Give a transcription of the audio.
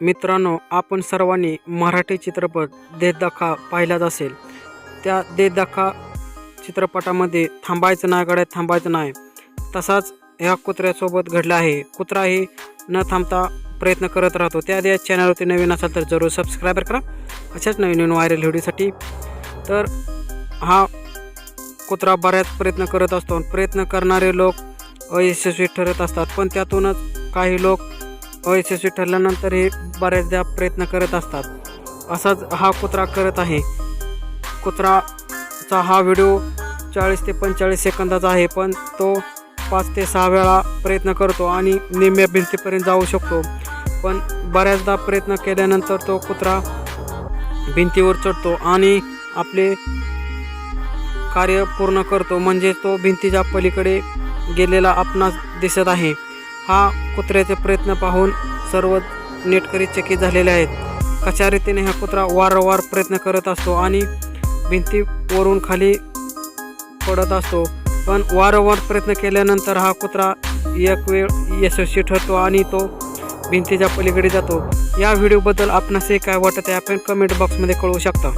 मित्रांनो आपण सर्वांनी मराठी चित्रपट देदखा पाहिलाच असेल. त्या देदखा चित्रपटामध्ये थांबायचं नाही गड्यात थांबायचं नाही. तसाच ह्या कुत्र्यासोबत घडलं आहे. कुत्राही न थांबता प्रयत्न करत राहतो. त्या या चॅनलवरती नवीन असाल तर जरूर सबस्क्राईबर करा. अशाच नवीन नवीन व्हायरल व्हिडिओसाठी तर हा कुत्रा बऱ्याच प्रयत्न करत असतो. प्रयत्न करणारे लोक अयशस्वी ठरत असतात. पण त्यातूनच काही लोक अयशस्वी ठरल्यानंतरही बऱ्याचदा प्रयत्न करत असतात. असाच हा कुत्रा करत आहे. कुत्राचा हा व्हिडिओ चाळीस ते पंचेचाळीस सेकंदाचा आहे पण तो पाच ते सहा वेळा प्रयत्न करतो आणि निम्म्या भिंतीपर्यंत जाऊ शकतो. पण बऱ्याचदा प्रयत्न केल्यानंतर तो कुत्रा भिंतीवर चढतो आणि आपले कार्य पूर्ण करतो. म्हणजे तो भिंतीच्या पलीकडे गेलेला आपणास दिसत आहे. हा कुत्र्याचे प्रयत्न पाहून सर्व नेटकरी चकित झालेले आहेत. कशा रीतीने हा कुत्रा वारंवार प्रयत्न करत असतो आणि भिंतीवरून खाली पडत असतो पण वारंवार प्रयत्न केल्यानंतर हा कुत्रा एक वेळ यशस्वी ठरतो आणि तो भिंतीच्या पलीकडे जातो. या व्हिडिओबद्दल आपणासही काय वाटत आहे आपण कमेंट बॉक्समध्ये कळवू शकता.